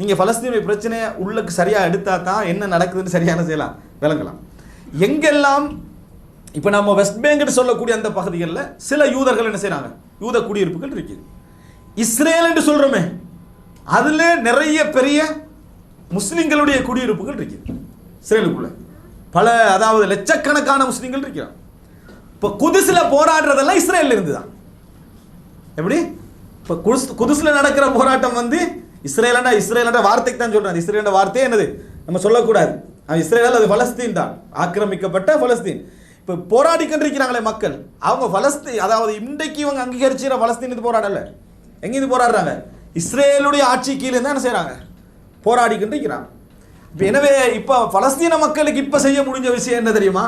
நீங்கள் பலஸ்தீனுடைய பிரச்சனையை உள்ளுக்கு சரியாக எடுத்தா தான் என்ன நடக்குதுன்னு சரியான செய்யலாம் விளங்கலாம். எங்கெல்லாம் இப்போ நம்ம வெஸ்ட் பேங்க்னு சொல்லக்கூடிய அந்த பகுதிகளில் சில யூதர்கள் என்ன செய்கிறாங்க யூத குடியிருப்புகள் இருக்குது இஸ்ரேல் என்று சொல்கிறோமே அதில் நிறைய பெரிய முஸ்லீம்களுடைய குடியிருப்புகள் இருக்குது இஸ்ரேலுக்குள்ள. பல அதாவது லட்சக்கணக்கான முஸ்லீம்கள் இருக்கிறாங்க. இப்போ குதிசில் போராடுறதெல்லாம் இஸ்ரேல்ல இருந்து தான் எப்படி? இப்போ குதுஸ் நடக்கிற போராட்டம் வந்து இஸ்ரேலண்டா இஸ்ரேலண்டா வார்த்தைக்கு தான் சொல்கிறேன் இஸ்ரேலண்ட வார்த்தையே என்னது? நம்ம சொல்லக்கூடாது. அவன் இஸ்ரேல் அது பலஸ்தீன் தான். ஆக்கிரமிக்கப்பட்ட பலஸ்தீன். இப்போ போராடி கொண்டிருக்கிறாங்களே மக்கள். அவங்க பலஸ்தீன் அதாவது இன்றைக்கு இவங்க அங்கீகரிச்சுற பலஸ்தீன் இது போராடல. எங்கேருந்து போராடுறாங்க? இஸ்ரேலுடைய ஆட்சி கீழே தான் என்ன செய்கிறாங்க போராடி கொண்டிருக்கிறாங்க. இப்போ எனவே இப்போ பலஸ்தீன மக்களுக்கு இப்போ செய்ய முடிஞ்ச விஷயம் என்ன தெரியுமா?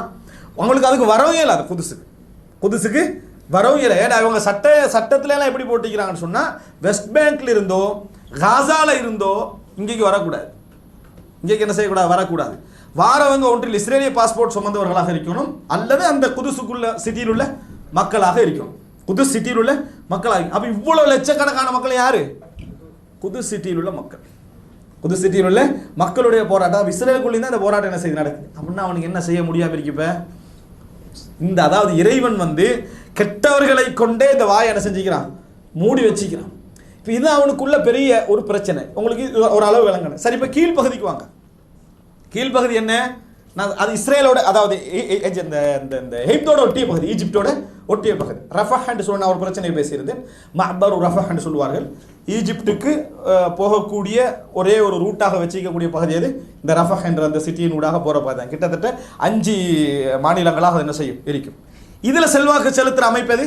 அவங்களுக்கு அதுக்கு வரவும் அது புதுசுக்கு புதுசுக்கு வரவும் இல்லை. ஏன்னா இவங்க சட்ட சட்டத்துல எல்லாம் எப்படி போட்டிக்கிறாங்கன்னு சொன்னால் வெஸ்ட் பேங்க்ல இருந்தோ காசால இருந்தோ இங்கேக்கு வரக்கூடாது. இங்கேக்கு என்ன செய்யக்கூடாது? வரக்கூடாது. வாரவங்க ஒன்றில் இஸ்ரேலிய பாஸ்போர்ட் சுமந்தவர்களாக இருக்கணும். அல்லது அந்த குதுசுக்குள்ள சிட்டியில் உள்ள மக்களாக இருக்கணும். குது சிட்டியில் உள்ள மக்களாக அப்போ இவ்வளோ லட்சக்கணக்கான மக்கள் யார்? குது சிட்டியில் உள்ள மக்கள். குது சிட்டியில் உள்ள மக்களுடைய போராட்டம். இஸ்ரேலுக்குள்ளேயும் தான் அந்த போராட்டம் என்ன செய்து நடக்குது? அப்படின்னா அவனுக்கு என்ன செய்ய முடியாமல் இருக்கு இந்த அதாவது இறைவன் வந்து கெட்டவர்களை கொண்டே இந்த வாயை என்ன செஞ்சுக்கிறான்? மூடி வச்சுக்கிறான். இப்போ இது அவனுக்குள்ள பெரிய ஒரு பிரச்சனை. உங்களுக்கு இது ஒரு அளவு விளங்கணும். சரி இப்போ கீழ்ப்பகுதிக்கு வாங்க. கீழ்ப்பகுதி என்ன? நான் அது இஸ்ரேலோட அதாவது இந்த இந்த இந்த எகிப்தோட ஒட்டிய பகுதி ஈஜிப்டோட ஒட்டிய பகுதி. ரஃபஹ் சொல்ல சொன்ன ஒரு பிரச்சனையை பேசியிருந்தேன். மஹ்பர் ரஃபஹ் என்று சொல்லுவார்கள். ஈஜிப்டுக்கு போகக்கூடிய ஒரே ஒரு ரூட்டாக வச்சிக்கக்கூடிய பகுதி அது இந்த ரஃபஹ் என்ற அந்த சிட்டியின் ஊடாக போகிற பகுதி தான். கிட்டத்தட்ட அஞ்சு மாநிலங்களாக அது என்ன செய்யும்? இருக்கும். இதில் செல்வாக்கு செலுத்துகிற அமைப்பது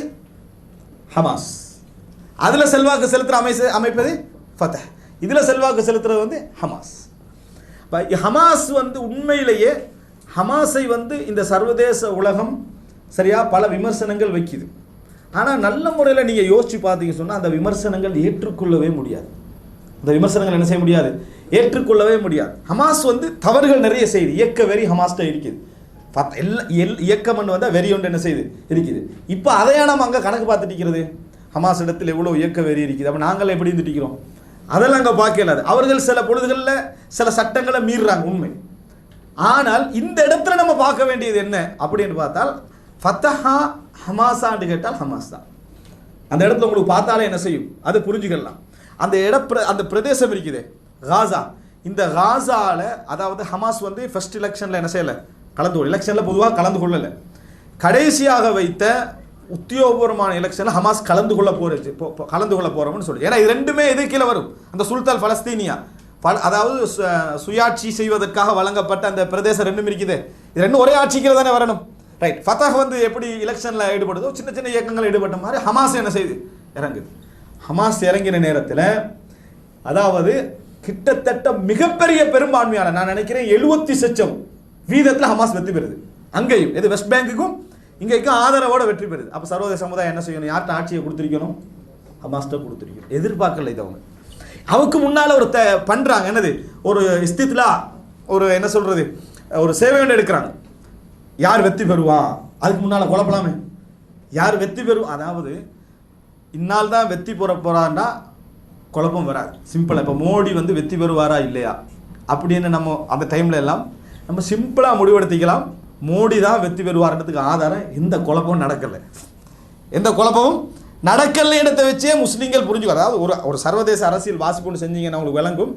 ஹமாஸ். அதில் செல்வாக்கு செலுத்துகிற அமைச்சு அமைப்பது ஃபத்தஹ். இதில் செல்வாக்கு செலுத்துறது வந்து ஹமாஸ். இப்போ ஹமாஸ் வந்து உண்மையிலேயே ஹமாஸை வந்து இந்த சர்வதேச உலகம் சரியா பல விமர்சனங்கள் வைக்குது. ஆனால் நல்ல முறையில் நீங்கள் யோசிச்சு பார்த்தீங்க சொன்னால் அந்த விமர்சனங்கள் ஏற்றுக்கொள்ளவே முடியாது. அந்த விமர்சனங்கள் என்ன செய்ய முடியாது? ஏற்றுக்கொள்ளவே முடியாது. ஹமாஸ் வந்து தவறுகள் நிறைய செய்யுது. இயக்க வெறி ஹமாஸ்ட இருக்குது. எல்லா எல் இயக்கம் வந்தால் வெறி ஒன்று என்ன செய்யுது? இருக்குது. இப்போ அதையா நம்ம அங்கே கணக்கு பார்த்துட்டு இருக்கிறது? ஹமாஸ் இடத்துல எவ்வளோ இயக்க வெறி இருக்குது. அப்போ நாங்கள் எப்படி இருந்துட்டிருக்கிறோம் அதெல்லாம் அங்கே பார்க்கலாது அவர்கள் சில பொழுதுகளில் சில சட்டங்களை மீறுறாங்க உண்மை. ஆனால் இந்த இடத்துல நம்ம பார்க்க வேண்டியது என்ன அப்படின்னு பார்த்தால் ஃபத்தஹா ஹமாஸான்னு கேட்டால் ஹமாஸ் தான். அந்த இடத்துல உங்களுக்கு பார்த்தாலே என்ன செய்யும்? அது புரிஞ்சுக்கலாம். அந்த இட பிர- அந்த பிரதேசம் இருக்குது காசா. இந்த காசாவில் அதாவது ஹமாஸ் வந்து ஃபர்ஸ்ட் எலெக்ஷனில் என்ன செய்யலை? கலந்து கொள்ள எலெக்ஷனில் பொதுவாக கலந்து கொள்ளலை. கடைசியாக வைத்த உத்தியோகபூர்வமான எலெக்ஷனில் ஹமாஸ் கலந்து கொள்ள போறது இப்போ கலந்து கொள்ள போகிறோம்னு சொல்லி. ஏன்னா இது ரெண்டுமே எது கீழே வரும். அந்த சுல்தான் பலஸ்தீனியா பல அதாவது சு- சுயாட்சி செய்வதற்காக வழங்கப்பட்ட அந்த பிரதேசம் ரெண்டும் இருக்குது. இது ரெண்டும் ஒரே ஆட்சிக்கு தானே வரணும். ரைட் ஃபத்தஹ் வந்து எப்படி எலெக்ஷனில் ஈடுபடுதோ சின்ன சின்ன இயக்கங்கள் ஈடுபட்ட மாதிரி ஹமாஸ் என்ன செய்யுது இறங்குது. ஹமாஸ் இறங்கின நேரத்தில் அதாவது கிட்டத்தட்ட மிகப்பெரிய பெரும்பான்மையான நான் நினைக்கிறேன் எழுபத்தி சச்சம் வீதத்தில் ஹமாஸ் வெற்றி பெறுது. அங்கேயும் இது வெஸ்ட் பேங்குக்கும் இங்கேக்கும் ஆதரவோட வெற்றி பெறுது. அப்போ சர்வதேச சமுதாயம் என்ன செய்யணும்? யார்கிட்ட ஆட்சியை கொடுத்துருக்கணும்? ஹமாஸ்ட்டை கொடுத்துருக்கணும். எதிர்பார்க்கல இது அவங்க. அவருக்கு முன்னால் ஒரு த பண்ணுறாங்க என்னது? ஒரு இஸ்தித்லா ஒரு என்ன சொல்கிறது ஒரு சேவை ஒன்று எடுக்கிறாங்க. யார் வெற்றி பெறுவா? அதுக்கு முன்னால் குழப்பலாமே. யார் வெற்றி பெறும் அதாவது இன்னால் தான் வெற்றி பெற போகிறான்னா குழப்பம் வராது. சிம்பிளாக இப்போ மோடி வந்து வெற்றி பெறுவாரா இல்லையா? அப்படின்னு நம்ம அந்த டைமில் எல்லாம் நம்ம சிம்பிளாக முடிவெடுத்திக்கலாம். மோடி தான் வெற்றி பெறுவார்ன்றதுக்கு ஆதாரம் எந்த குழப்பமும் நடக்கலை. எந்த குழப்பமும்? நடக்கலைன்றதை வச்சே முஸ்லீம்கள் புரிஞ்சுக்க அதாவது ஒரு ஒரு சர்வதேச அரசியல் வாசிப்புன்னு செஞ்சீங்கன்னா உங்களுக்கு விளங்கும்.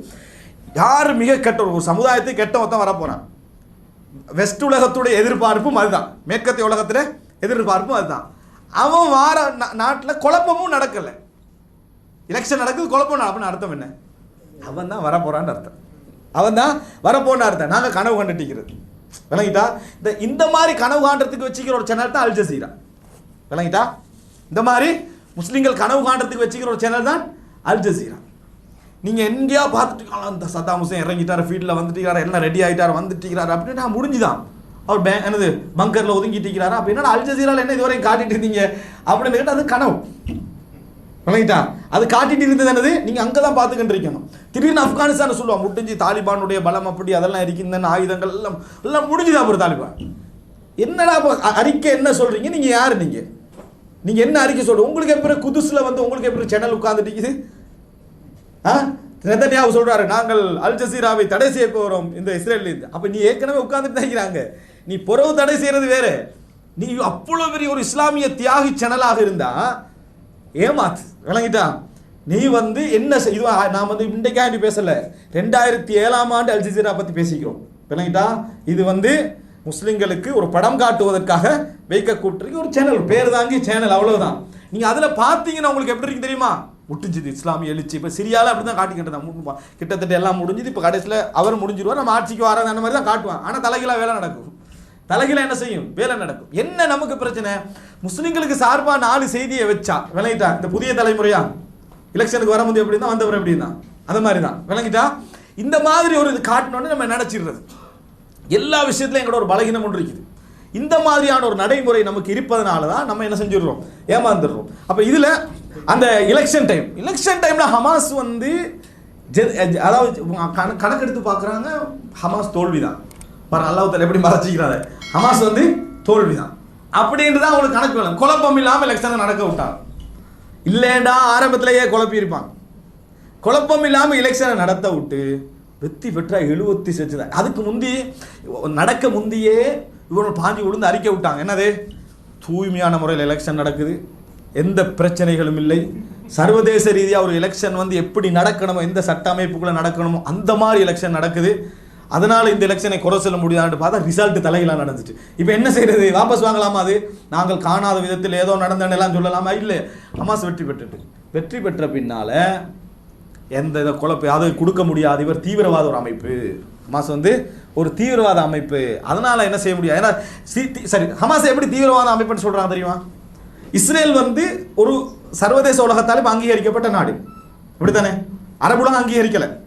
யார் மிக கெட்ட ஒரு சமுதாயத்தை கெட்ட மொத்தம் வரப்போறான். வெஸ்ட் உலகத்துடைய எதிர்பார்ப்பும் அதுதான். மேற்கத்திய உலகத்தில் எதிர்பார்ப்பும் அதுதான். அவன் வார நாட்டில் குழப்பமும் நடக்கலை. எலெக்ஷன் நடக்குது குழப்பம் அப்படின்னு அர்த்தம் என்ன? அவன் தான் வரப்போறான்னு அர்த்தம். அவன் தான் வரப்போன்னு அர்த்தம். நாங்கள் கனவு கண்டுட்டிக்கிறது. விளங்கிட்டா? இந்த இந்த மாதிரி கனவு காண்றதுக்கு வச்சுக்கிற ஒரு சேனல் தான் அல் ஜசீரா விளங்கிட்டா? இந்த மாதிரி முஸ்லீம்கள் கனவு காண்றதுக்கு வச்சுக்கிற ஒரு சேனல் தான் அல் ஜசீரா நீங்க எங்கேயா பார்த்துட்டு அந்த இந்த சத்தாம் ஹுசேன் இறங்கிட்டார் ஃபீல்டில் வந்துட்டு எல்லாம் ரெடி ஆகிட்டார் வந்துட்டு அப்படின்னு நான் முடிஞ்சுதான். அவர் பே என்னது பங்கரில் ஒதுங்கிட்டு இருக்கிறாரா? அப்படின்னா அல் ஜசீரால என்ன இதுவரை காட்டிட்டு இருந்தீங்க? அப்படின்னு கேட்டால் அது கனவு. விளங்கிட்டா அது காட்டிட்டு இருந்தது என்னது? நீங்க அங்கே தான் பார்த்துக்கிட்டு இருக்கணும் திடீர்னு ஆப்கானிஸ்தான் சொல்லுவான் முடிஞ்சு தாலிபானுடைய பலம் அப்படி அதெல்லாம் இருக்குன்னு ஆயுதங்கள் எல்லாம் எல்லாம் முடிஞ்சுதா ஒரு தாலிபான்? என்னடா அறிக்கை என்ன சொல்றீங்க? நீங்க யாரு நீங்க? நீங்க என்ன அறிக்கை சொல்றீங்க உங்களுக்கு எப்படி குதுசுல வந்து உங்களுக்கு எப்படி சேனல் உட்கார்ந்துட்டு ஆ? நெதன்யாவு சொல்றாரு நாங்கள் அல் ஜசீராவை தடை செய்ய போறோம் இந்த இஸ்ரேல் அப்ப நீ ஏற்கனவே உட்கார்ந்துட்டு நினைக்கிறாங்க நீ புறவு தடை செய்யறது வேற. நீ அவ்வளவு பெரிய ஒரு இஸ்லாமிய தியாகி சேனலாக இருந்தா ஏமாத்து விளங்கிட்டான். நீ வந்து என்ன செய்- இது நான் வந்து இன்றைக்காண்டி பேசலை. ரெண்டாயிரத்தி ஏழாம் ஆண்டு அல்ஜிசீரா பற்றி பேசிக்கிறோம். விளங்கிட்டா இது வந்து முஸ்லிம்களுக்கு ஒரு படம் காட்டுவதற்காக வைக்கக்கூடிய ஒரு சேனல். பேர் தாங்கி சேனல் அவ்வளோதான் நீங்கள் அதில் பார்த்தீங்கன்னா உங்களுக்கு எப்படி இருக்கு தெரியுமா? முட்டிஞ்சுது. இஸ்லாமிய எழுச்சி. இப்போ சிரியாவில் அப்படி தான் காட்டிக்கிட்டு தான் கிட்டத்தட்ட எல்லாம் முடிஞ்சுது. இப்போ கடைசியில் அவர் முடிஞ்சிருவார். நம்ம ஆட்சிக்கு வராது அந்த மாதிரி தான் காட்டுவான். ஆனால் தலைகளாக வேலை நடக்கும். தலைகீழா என்ன செய்யும்? வேலை நடக்கும். என்ன நமக்கு பிரச்சனை? முஸ்லீம்களுக்கு சார்பா நாலு செய்தியை வச்சா விளங்கிட்டா இந்த புதிய தலைமுறையா? எலெக்ஷனுக்கு வரும்போது எப்படி தான் வந்தவர் எப்படி தான் அந்த மாதிரி தான் விளங்கிட்டா? இந்த மாதிரி ஒரு இது காட்டணும்னு நம்ம நினைச்சிடுறது. எல்லா விஷயத்துலையும் எங்களோட ஒரு பலகீனம் ஒன்று இருக்குது. இந்த மாதிரியான ஒரு நடைமுறை நமக்கு இருப்பதனால தான் நம்ம என்ன செஞ்சிடுறோம்? ஏமாந்துடுறோம். அப்போ இதில் அந்த எலெக்ஷன் டைம் எலெக்ஷன் டைமில் ஹமாஸ் வந்து அதாவது கணக்கெடுத்து பார்க்குறாங்க. ஹமாஸ் தோல்வி தான் பாருங்க அல்லாஹ் எப்படி மறைச்சிக்கிறாரு ஹமாஸ் வந்து தோல்வி தான் அப்படின்ட்டு தான் அவங்களுக்கு கணக்கு வேணும். குழப்பம் இல்லாமல் எலெக்ஷனை நடக்க விட்டாங்க இல்லைடா ஆரம்பத்திலேயே குழப்பியிருப்பாங்க குழப்பம் இல்லாமல் எலெக்ஷனை நடத்த விட்டு வெற்றி பெற்றா எழுபத்தி செச்சு அதுக்கு முந்தி நடக்க முந்தியே இவனை பாஞ்சி விழுந்து அறிக்கை விட்டாங்க. என்னது? தூய்மையான முறையில் எலெக்ஷன் நடக்குது. எந்த பிரச்சனைகளும் இல்லை. சர்வதேச ரீதியாக ஒரு எலெக்ஷன் வந்து எப்படி நடக்கணுமோ எந்த சட்ட அமைப்புக்குள்ளே நடக்கணுமோ அந்த மாதிரி எலெக்ஷன் நடக்குது. அதனால் இந்த எலெக்ஷனை குறை சொல்ல முடியாதுன்னு பார்த்தா ரிசல்ட் தலைகளாக நடந்துச்சு. இப்போ என்ன செய்யறது வாபஸ் வாங்கலாமா அது? நாங்கள் காணாத விதத்தில் ஏதோ நடந்தேன்னு எல்லாம் சொல்லலாமா? இல்லை. ஹமாஸ் வெற்றி பெற்றுட்டு. வெற்றி பெற்ற பின்னால் எந்த இதை குழப்ப அது கொடுக்க முடியாது. இவர் தீவிரவாத ஒரு அமைப்பு. ஹமாஸ் வந்து ஒரு தீவிரவாத அமைப்பு. அதனால் என்ன செய்ய முடியாது? ஏன்னா சி- சரி ஹமாஸ் எப்படி தீவிரவாத அமைப்புன்னு சொல்கிறாங்க தெரியுமா? இஸ்ரேல் வந்து ஒரு சர்வதேச உலகத்தால் அங்கீகரிக்கப்பட்ட நாடு. இப்படித்தானே? அரபுலகம் அங்கீகரிக்கலை.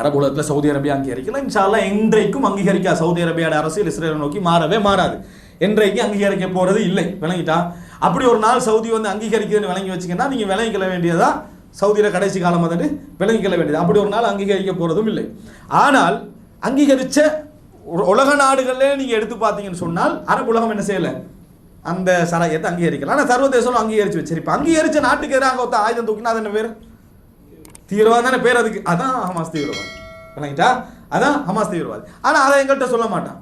அரபு உலகத்தில் சவுதி அரேபியா அங்கீகரிக்கல. இன்ஷால்லா என்றைக்கும் அங்கீகரிக்கா சவுதி அரேபியாவோட அரசியல் இஸ்ரேலை நோக்கி மாறவே மாறாது. என்றைக்கும் அங்கீகரிக்க போகிறது இல்லை. விளங்கிட்டா? அப்படி ஒரு நாள் சவுதி வந்து அங்கீகரிக்குதுன்னு விளங்கி வச்சிங்கன்னா நீங்கள் விளங்கிக்கல வேண்டியதா? சவுதியில் கடைசி காலம் வந்துட்டு விளங்கிக்கல வேண்டியது. அப்படி ஒரு நாள் அங்கீகரிக்க போகிறதும் இல்லை. ஆனால் அங்கீகரிச்ச உலக நாடுகளே நீங்கள் எடுத்து பார்த்தீங்கன்னு சொன்னால் அரபு உலகம் என்ன செய்யலை? அந்த சராயத்தை அங்கீகரிக்கலாம் ஆனால் சர்வதேசம் அங்கீகரிச்சு வச்சிருப்பா. அங்கீகரிச்ச நாட்டுக்கு எதிராக ஒருத்த ஆயுதம் தூக்கினா அது என்ன பேர்? தீவிரவாதம் தானே பேர் அதுக்கு? அதான் ஹமாஸ் தீவிரவாதி. விளங்கிட்டா அதான் ஹமாஸ் தீவிரவாதி. ஆனால் அதை எங்கள்கிட்ட சொல்ல மாட்டான்.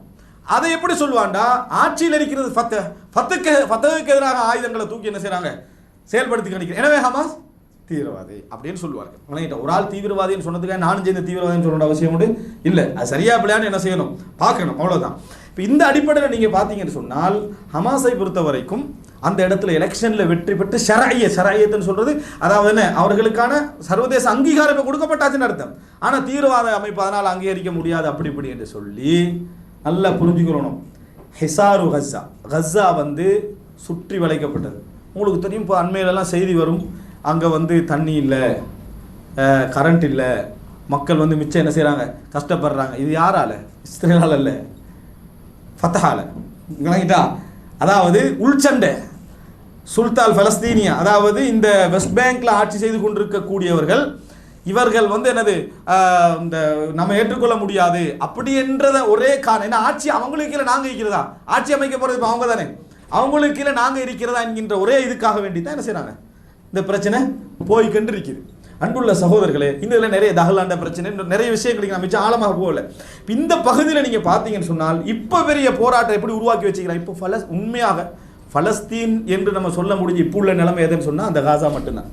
அதை எப்படி சொல்லுவான்டா ஆட்சியில் இருக்கிறது ஃபத்த ஃபத்துக்கு ஃபத்துக்கு எதிராக ஆயுதங்களை தூக்கி என்ன செய்கிறாங்க செயல்படுத்தி கணிக்கிறேன் எனவே ஹமாஸ் தீவிரவாதி அப்படின்னு சொல்லுவார்கள். விளங்கிட்டா ஒரு ஆள் தீவிரவாதின்னு சொன்னதுக்காக நானும் சேர்ந்து தீவிரவாதின்னு சொல்லணும் அவசியம் உண்டு? இல்லை. அது சரியா பிள்ளையான்னு என்ன செய்யணும்? பார்க்கணும். அவ்வளோதான் இப்போ இந்த அடிப்படையில் நீங்கள் பார்த்தீங்கன்னு சொன்னால் ஹமாஸை பொறுத்த வரைக்கும் அந்த இடத்துல எலெக்ஷனில் வெற்றி பெற்று ஷராய ஷராயத்துன்னு சொல்கிறது அதாவது என்ன அவர்களுக்கான சர்வதேச அங்கீகாரம் கொடுக்கப்பட்டாச்சுன்னு அர்த்தம். ஆனால் தீவிரவாத அமைப்பு அதனால் அங்கீகரிக்க முடியாது அப்படி இப்படி என்று சொல்லி நல்லா புரிஞ்சுக்கணும் ஹிசாரு கஸ்ஸா. கஸ்ஸா வந்து சுற்றி வளைக்கப்பட்டது. உங்களுக்கு தெரியும் இப்போ அண்மையிலலாம் செய்தி வரும். அங்கே வந்து தண்ணி இல்லை கரண்ட் இல்லை. மக்கள் வந்து மிச்சம் என்ன செய்கிறாங்க கஷ்டப்படுறாங்க. இது யாரால? இஸ்ரேலால் இல்லை. ஃபத்தஹால. விளங்கிட்டா? அதாவது உள்சண்டை. சுல்தால் பலஸ்தீனியா அதாவது இந்த வெஸ்ட் பேங்க்ல ஆட்சி செய்து கொண்டிருக்கக்கூடியவர்கள் இவர்கள் வந்து என்னது இந்த நம்ம ஏற்றுக்கொள்ள முடியாது அப்படி என்றத ஒரே காரணம். ஏன்னா ஆட்சி அவங்களுக்கு கீழே நாங்கள் இருக்கிறதா? ஆட்சி அமைக்க போகிறது இப்போ அவங்க தானே. அவங்களுக்கு கீழே நாங்கள் இருக்கிறதா என்கின்ற ஒரே இதுக்காக வேண்டி தான் என்ன செய்கிறாங்க இந்த பிரச்சனை போய்கண்டு இருக்குது அன்புள்ள சகோதரர்களே இந்த இதில் நிறைய தகலாண்ட பிரச்சனை நிறைய விஷயங்களுக்கு நான் மிச்சம் ஆழமாக போகல. இந்த பகுதியில் நீங்கள் பார்த்தீங்கன்னு சொன்னால் இப்போ பெரிய போராட்டம் எப்படி உருவாக்கி வச்சுக்கிறாங்க இப்போ ஃபலஸ் உண்மையாக ஃபலஸ்தீன் என்று நம்ம சொல்ல முடிஞ்சு இப்போ உள்ள நிலைமை எதுன்னு சொன்னால் அந்த காசா மட்டும்தான்.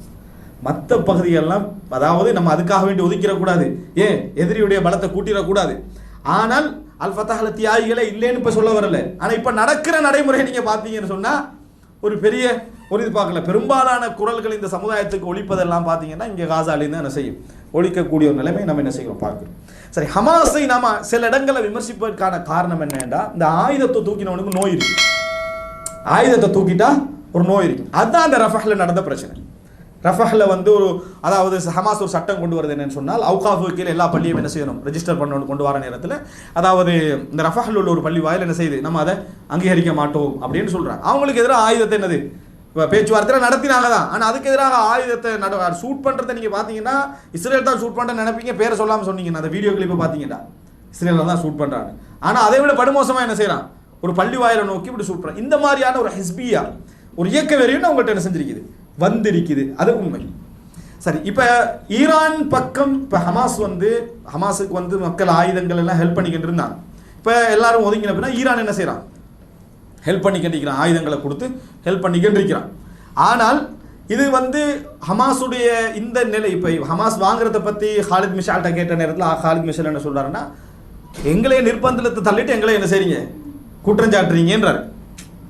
மற்ற பகுதிகள்லாம் அதாவது நம்ம அதுக்காக வேண்டி ஒதுக்கிடக்கூடாது ஏன்? எதிரியுடைய பலத்தை கூட்டிடக்கூடாது ஆனால் அல்ஃபத்தாஹல தியாகிகளே இல்லைன்னு இப்போ சொல்ல வரல. ஆனால் இப்போ நடக்கிற நடைமுறை நீங்கள் பார்த்தீங்கன்னு சொன்னால் ஒரு பெரிய புரியுது பார்க்கல. பெரும்பாலான குரல்கள் இந்த சமுதாயத்துக்கு ஒழிப்பதெல்லாம் பார்த்தீங்கன்னா இங்கே காசாலேருந்து என்ன செய்யும்? ஒழிக்கக்கூடிய ஒரு நிலைமை நம்ம என்ன செய்யணும் பார்க்குறோம். சரி ஹமாஸை நாம சில இடங்களை விமர்சிப்பதற்கான காரணம் என்னன்னா இந்த ஆயுதத்தை தூக்கினவனுக்கு நோய் இருக்கு. ஆயுதத்தை தூக்கிட்டா ஒரு நோய் இருக்கு. அதுதான் அந்த ரஃபஹில் நடந்த பிரச்சனை. ரஃபஹில் வந்து ஒரு அதாவது ஹமாஸ் ஒரு சட்டம் கொண்டு வருது என்னன்னு சொன்னால் அவுகாஃபு கீழே எல்லா பள்ளியும் என்ன செய்யணும்? ரெஜிஸ்டர் பண்ணணும் கொண்டு வர நேரத்தில். அதாவது இந்த ரஃபஹில் உள்ள ஒரு பள்ளி வாயில் என்ன செய்யுது? நம்ம அதை அங்கீகரிக்க மாட்டோம் அப்படின்னு சொல்கிறாங்க அவங்களுக்கு எதிராக ஆயுதத்தை என்னது? இப்போ பேச்சுவார்த்தை நடத்தினாங்க தான். ஆனால் அதுக்கு எதிராக ஆயுதத்தை நட ஷூட் பண்ணுறதை நீங்கள் பார்த்தீங்கன்னா இஸ்ரேல் தான் ஷூட் பண்ணுறேன்னு நினைப்பீங்க. பேரை சொல்லாமல் சொன்னீங்க. அந்த வீடியோ கிளிப்பை பார்த்தீங்கன்னா. இஸ்ரேலில் தான் ஷூட் பண்ணுறாங்க ஆனால் அதை விட படுமோசமாக என்ன செய்கிறான் ஒரு பள்ளி வாயிலை நோக்கி இப்படி ஷூட் பண்ணுறான் இந்த மாதிரியான ஒரு ஹெஸ்பியா ஒரு இயக்க வெறியும் அவங்கள்ட்ட என்ன செஞ்சிருக்குது? வந்திருக்குது. அது உண்மை. சரி இப்போ ஈரான் பக்கம் இப்போ ஹமாஸ் வந்து ஹமாஸுக்கு வந்து மக்கள் ஆயுதங்கள் எல்லாம் ஹெல்ப் பண்ணிக்கிட்டு இருந்தாங்க. இப்போ எல்லாரும் ஒதுங்கின அப்படின்னா ஈரான் என்ன செய்கிறான் ஹெல்ப் பண்ணிக்கிட்டு ஆயுதங்களை கொடுத்து ஹெல்ப் பண்ணிக்கின்றிருக்கிறான் ஆனால் இது வந்து ஹமாஸுடைய இந்த நிலை இப்போ ஹமாஸ் வாங்குறத பற்றி ஹாலித் மிஷால்கிட்ட கேட்ட நேரத்தில் ஹாலித் மிஷால் என்ன சொல்கிறாருன்னா எங்களே நிர்பந்தத்தை தள்ளிட்டு எங்களே என்ன செய்றீங்க? குற்றம் சாட்டுறீங்கன்றார்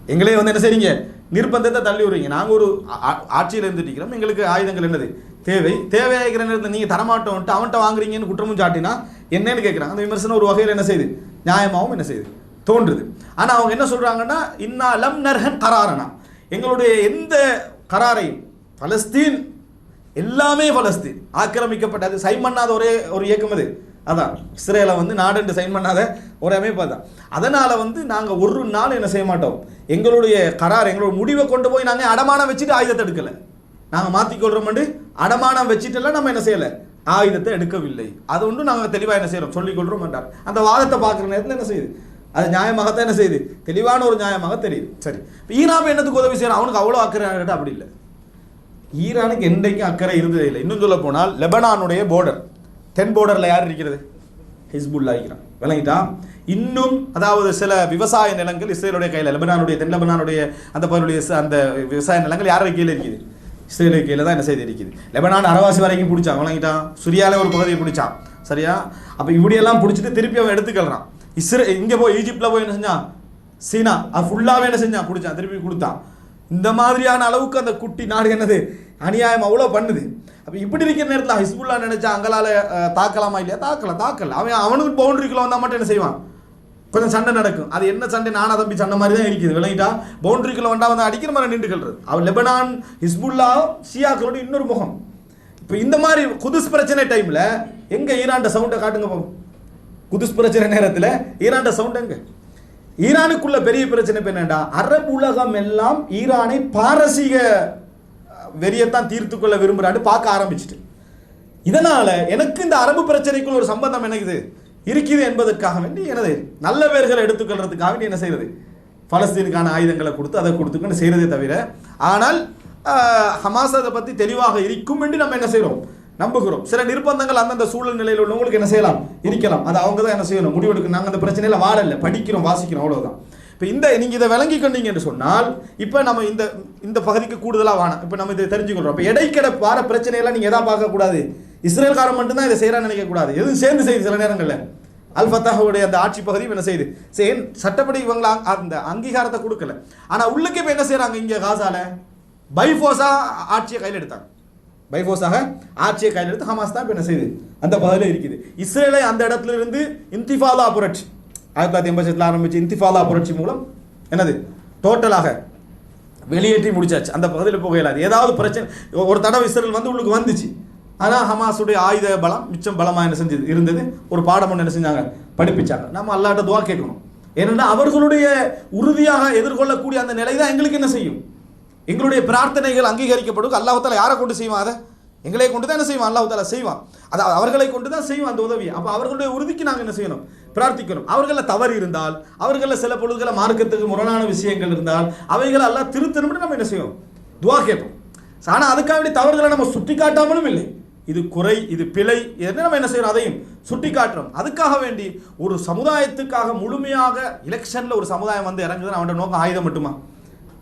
எங்களே வந்து என்ன செய்றீங்க? நிர்பந்தத்தை தள்ளி விடுறீங்க. நாங்கள் ஒரு ஆ- ஆட்சியில் இருந்துட்டு இருக்கிறோம் எங்களுக்கு ஆயுதங்கள் என்னது? தேவை. தேவையாகிற நேரத்தில் நீங்கள் தரமாட்டோம்ட்டு அவன்கிட்ட வாங்குறீங்கன்னு குற்றமும் சாட்டினா என்னன்னு கேட்குறாங்க அந்த விமர்சனம் ஒரு வகையில் என்ன செய்யுது? நியாயமாகவும் என்ன செய்யுது? தோன்றுது. ஆனால் அவங்க என்ன சொல்கிறாங்கன்னா இன்னா லம் நர்ஹன் கராரனா? எங்களுடைய எந்த கராரையும் பலஸ்தீன் எல்லாமே பலஸ்தீன். ஆக்கிரமிக்கப்பட்டது சைன் பண்ணாத ஒரே ஒரு இயக்கம் அது. அதான் இஸ்ரேலை வந்து நாடுன்னு சைன் பண்ணாத ஒரு அமைப்பு அதான். அதனால் வந்து நாங்கள் ஒரு நாள் என்ன செய்ய மாட்டோம். எங்களுடைய கரார் எங்களோட முடிவை கொண்டு போய் நாங்கள் அடமானம் வச்சுட்டு ஆயுதத்தை எடுக்கலை. நாங்கள் மாற்றிக்கொள்கிறோம்னு அடமானம் வச்சுட்டுலாம் நம்ம என்ன செய்யலை? ஆயுதத்தை எடுக்கவில்லை. அது ஒன்றும் நாங்கள் தெளிவாக என்ன செய்கிறோம் சொல்லிக் கொள்கிறோம் என்றார். அந்த வாதத்தை பார்க்குற நேரத்தில் என்ன செய்யுது? அது நியாயமாகத்தான் என்ன செய்யுது? தெளிவான ஒரு நியாயமாக தெரியுது. சரி. இப்போ ஈரான் என்னத்துக்கு உதவி செய்யணும் அவனுக்கு அவ்வளோ அக்கறை கேட்டால் அப்படி இல்லை. ஈரானுக்கு என்றைக்கும் அக்கறை இருந்ததே இல்லை. இன்னும் சொல்ல போனால் லெபனானுடைய போர்டர் தென் போர்டரில் யார் இருக்கிறது? ஹிஸ்புல்லா ஈரான் விளங்கிட்டா? இன்னும் அதாவது சில விவசாய நிலங்கள் இஸ்ரேலுடைய கையில் லெபனானுடைய தென் லெபனானுடைய அந்த பகுதியுடைய அந்த விவசாய நிலங்கள் யார் கையில் இருக்குது? இஸ்ரேலுடைய கையில் தான் என்ன செய்து இருக்குது. லெபனான் அரவாசி வரைக்கும் பிடிச்சான். விளங்கிட்டான் சுரியால ஒரு பகுதியை பிடிச்சான். சரியா? அப்போ இப்படியெல்லாம் பிடிச்சிட்டு திருப்பி அவன் எடுத்துக்கிறான் இஸ்ரே இங்கே போய் ஈஜிப்டில் போய் என்ன செஞ்சான்? சீனா அது ஃபுல்லாகவே என்ன செஞ்சான்? பிடிச்சான் திருப்பி கொடுத்தான். இந்த மாதிரியான அளவுக்கு அந்த குட்டி நாடு என்னது? அநியாயம் அவ்வளோ பண்ணுது. அப்போ இப்படி இருக்கிற நேரத்தில் ஹிஸ்புல்லா நினைச்சா அங்களால் தாக்கலாமா இல்லையா? தாக்கல தாக்கல. அவன் அவனுக்கு பவுண்டரிக்குள்ள வந்தால் மட்டும் என்ன செய்வான்? கொஞ்சம் சண்டை நடக்கும். அது என்ன சண்டை? நானா தம்பி சண்டை மாதிரி தான் இருக்குது. விளங்கிட்டா? பவுண்டரிக்குள்ள வந்தா வந்து அடிக்கிற மாதிரி நின்றுக்கிறது அவன் லெபனான் ஹிஸ்புல்லா ஷியாக்களோட இன்னொரு முகம். இப்போ இந்த மாதிரி குதுஸ் பிரச்சனை டைமில் எங்கே ஈரான்ட சவுண்டை காட்டுங்க போகும் குதுஸ் பிரச்சனை நேரத்தில் ஈரான்ட சவுண்ட் எங்க? ஈரானுக்குள்ள பெரிய பிரச்சனை இப்ப என்னடா? அரபு உலகம் எல்லாம் ஈரானை பாரசீக வெறியத்தான் தீர்த்து கொள்ள விரும்புகிறான்னு பார்க்க ஆரம்பிச்சிட்டு. இதனால் எனக்கு இந்த அரபு பிரச்சனைக்குள்ள ஒரு சம்பந்தம் எனக்குது இருக்குது என்பதற்காக வேண்டி எனது நல்ல பேர்களை எடுத்துக்கொள்றதுக்காக வேண்டி என்ன செய்யறது பலஸ்தீனுக்கான ஆயுதங்களை கொடுத்து அதை கொடுத்துக்கொண்டு செய்கிறதே தவிர. ஆனால் ஹமாஸ் அதை பற்றி தெளிவாக இருக்கும் என்று நம்ம என்ன செய்கிறோம் நம்புகிறோம். சில நிர்பந்தங்கள் அந்தந்த சூழல் நிலையில் உள்ளவங்களுக்கு என்ன செய்யலாம்? இருக்கலாம். அது அவங்க தான் என்ன செய்யணும்? முடிவெடுக்க நாங்கள் அந்த பிரச்சனையில் வாழல படிக்கிறோம் வாசிக்கிறோம் அவ்வளோதான் இப்போ இந்த நீங்கள் இதை விளங்கி கொண்டீங்க என்று சொன்னால் இப்போ நம்ம இந்த இந்த பகுதிக்கு கூடுதலாக வேணாம் இப்போ நம்ம இதை தெரிஞ்சுக்கிறோம் இப்போ இடைக்கிட வார பிரச்சனையெல்லாம் நீங்கள் எதா பார்க்கக்கூடாது இஸ்ரேல்காரன் மட்டும்தான் இதை செய்கிறான்னு நினைக்கக்கூடாது எதுவும் சேர்ந்து செய்யுது சில நேரங்களில். அல்ஃபத்தாஹுடைய அந்த ஆட்சி பகுதியும் என்ன செய்யுது சரி சட்டப்படி இவங்க அந்த அங்கீகாரத்தை கொடுக்கல. ஆனால் உள்ளுக்கு இப்போ என்ன செய்கிறாங்க இங்கே காசால? பைஃபோஸாக ஆட்சியை கையில் எடுத்தாங்க. பைஃபோஸாக ஆட்சியை கையில் எடுத்து ஹமாஸ் தான் இப்போ என்ன செய்யுது அந்த பதில் இருக்குது. இஸ்ரேலை அந்த இடத்துல இருந்து இன்திஃபாலா புரட்சி. ஆயிரத்தி தொள்ளாயிரத்தி எண்பத்தி ஆரம்பிச்சு இன்திஃபாலா புரட்சி மூலம் என்னது? டோட்டலாக வெளியேற்றி முடிச்சாச்சு. அந்த பகுதியில் போக இயலாது ஏதாவது பிரச்சனை ஒரு தடவை இஸ்ரேல் வந்து உள்ளுக்கு வந்துச்சு. ஆனால் ஹமாஸுடைய ஆயுத பலம் மிச்சம் பலமாக என்ன செஞ்சது? இருந்தது. ஒரு பாடம் ஒன்று என்ன செஞ்சாங்க? படிப்பிச்சாங்க. நம்ம அல்லாட்ட துவா கேட்கணும். ஏன்னா அவர்களுடைய உறுதியாக எதிர்கொள்ளக்கூடிய அந்த நிலை தான் எங்களுக்கு என்ன செய்யும்? எங்களுடைய பிரார்த்தனைகள் அங்கீகரிக்கப்படும். அல்லாஹால யாரை கொண்டு செய்வான் அதை? எங்களை கொண்டு தான் என்ன செய்வான்? அல்லாஹால செய்வான். அதாவது அவர்களை கொண்டு தான் செய்வான் அந்த உதவி அப்போ அவர்களுடைய உறுதிக்கு நாங்கள் என்ன செய்யணும்? பிரார்த்திக்கணும். அவர்களில் தவறு இருந்தால் அவர்களில் சில பொழுதுகளை மார்க்கத்துக்கு முரணான விஷயங்கள் இருந்தால் அவைகளை எல்லாம் திருத்தணும்னு நம்ம என்ன செய்வோம்? துவா கேட்போம். ஆனால் அதுக்காக வேண்டி தவறுகளை நம்ம சுட்டி காட்டாமலும் இல்லை. இது குறை இது பிழை என்ன நம்ம என்ன செய்யறோம்? அதையும் சுட்டி காட்டுறோம் அதுக்காக வேண்டி ஒரு சமுதாயத்துக்காக முழுமையாக எலெக்ஷனில் ஒரு சமுதாயம் வந்து இறங்குதுன்னு அவனோட நோக்கம் ஆயுதம் மட்டுமா?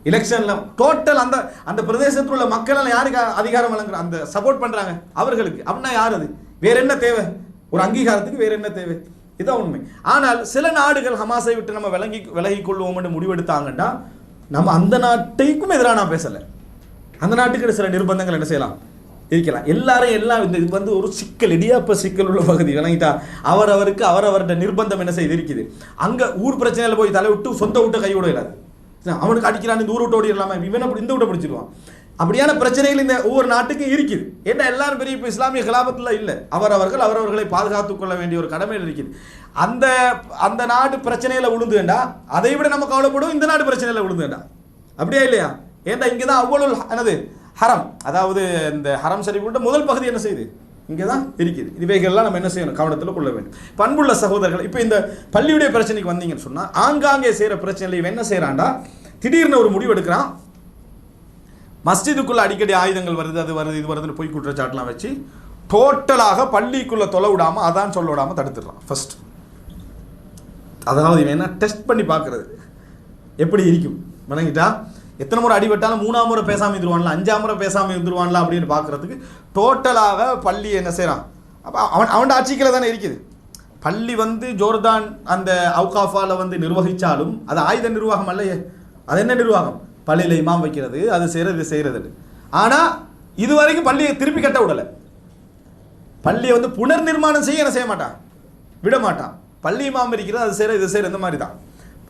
எலெக்ஷனில் டோட்டல் அந்த அந்த பிரதேசத்தில் உள்ள மக்களால் யாருக்கு அதிகாரம் வழங்குற அந்த சப்போர்ட் பண்ணுறாங்க அவர்களுக்கு. அப்படின்னா யார் அது? வேற என்ன தேவை? ஒரு அங்கீகாரத்துக்கு வேற என்ன தேவை? இதான் உண்மை. ஆனால் சில நாடுகள் ஹமாஸை விட்டு நம்ம விளங்கி விலகி கொள்வோம் என்று முடிவெடுத்தாங்கன்னா நம்ம அந்த நாட்டைக்கும் எதிராக நான் பேசலை. அந்த நாட்டுக்கு சில நிர்பந்தங்கள் என்ன செய்யலாம்? இருக்கலாம். எல்லாரும் எல்லாம் இந்த இது வந்து ஒரு சிக்கல் இடியாப்ப சிக்கல் உள்ள பகுதி விளங்கிட்டா அவர் அவருக்கு அவரவர்கிட்ட நிர்பந்தம் என்ன செய்து இருக்குது? அங்கே ஊர் பிரச்சனையில் போய் தலை விட்டு சொந்த விட்டு கை விட இல்லாது அவனுக்கு அடிக்கிறான் இந்த ஊர் விட்டு ஓடிடலாமா? இவன் அப்படி இந்த விட்ட பிடிச்சிருவான். அப்படியான பிரச்சனைகள் இந்த ஒவ்வொரு நாட்டுக்கும் இருக்குது. ஏன்னா எல்லாரும் பெரிய இப்போ இஸ்லாமிய கலாபத்தில் இல்லை. அவர் அவர்கள் அவரவர்களை பாதுகாத்துக் கொள்ள வேண்டிய ஒரு கடமையில் இருக்குது. அந்த அந்த நாடு விழுந்து விழுந்துண்டா அதை விட நம்ம கவலைப்படும் இந்த நாடு விழுந்து விழுந்துண்டா அப்படியா இல்லையா? ஏன்டா இங்கே தான் அவ்வளோ என்னது ஹரம். அதாவது இந்த ஹரம் சரி முதல் பகுதி என்ன செய்யுது? இங்கே தான் இருக்குது. இவைகள்லாம் நம்ம என்ன செய்யணும்? கவனத்தில் கொள்ள வேண்டும். பண்புள்ள சகோதரர்கள் இப்போ இந்த பள்ளியுடைய பிரச்சனைக்கு வந்தீங்கன்னு சொன்னால் ஆங்காங்கே செய்கிற பிரச்சனையில் இவன் என்ன செய்கிறான்டா திடீர்னு ஒரு முடிவு எடுக்கிறான். மஸ்ஜிதுக்குள்ளே அடிக்கடி ஆயுதங்கள் வருது அது வருது இது வருதுன்னு பொய் குற்றச்சாட்டுலாம் வச்சு டோட்டலாக பள்ளிக்குள்ளே தொலை விடாமல் அதான் சொல்ல விடாமல் தடுத்துடுறான். ஃபர்ஸ்ட் அதாவது இவன் என்ன? டெஸ்ட் பண்ணி பார்க்குறது. எப்படி இருக்கும்? வணங்கிட்டா? எத்தனை முறை அடிபட்டாலும் மூணாம் முறை பேசாமல் இருந்துருவான்ல அஞ்சாம் முறை பேசாமல் இருந்துருவான்ல அப்படின்னு பார்க்குறதுக்கு டோட்டலாக பள்ளி என்ன செய்கிறான் அப்போ அவன் அவன் ஆட்சிக்கில் தானே இருக்குது. பள்ளி வந்து ஜோர்தான் அந்த அவுகாஃபாவில் வந்து நிர்வகித்தாலும் அது ஆயுத நிர்வாகம் அல்லையே. அது என்ன நிர்வாகம்? பள்ளியில் இமாம் வைக்கிறது அது செய்கிறது செய்கிறது ஆனால் இது வரைக்கும் பள்ளியை திருப்பி கட்ட விடலை. பள்ளியை வந்து புனர் நிர்மாணம் செய்ய என்ன செய்ய மாட்டான்? விட மாட்டான். பள்ளி இமாம் இருக்கிறது அது செய்கிற இது செய்கிற இந்த மாதிரி தான்.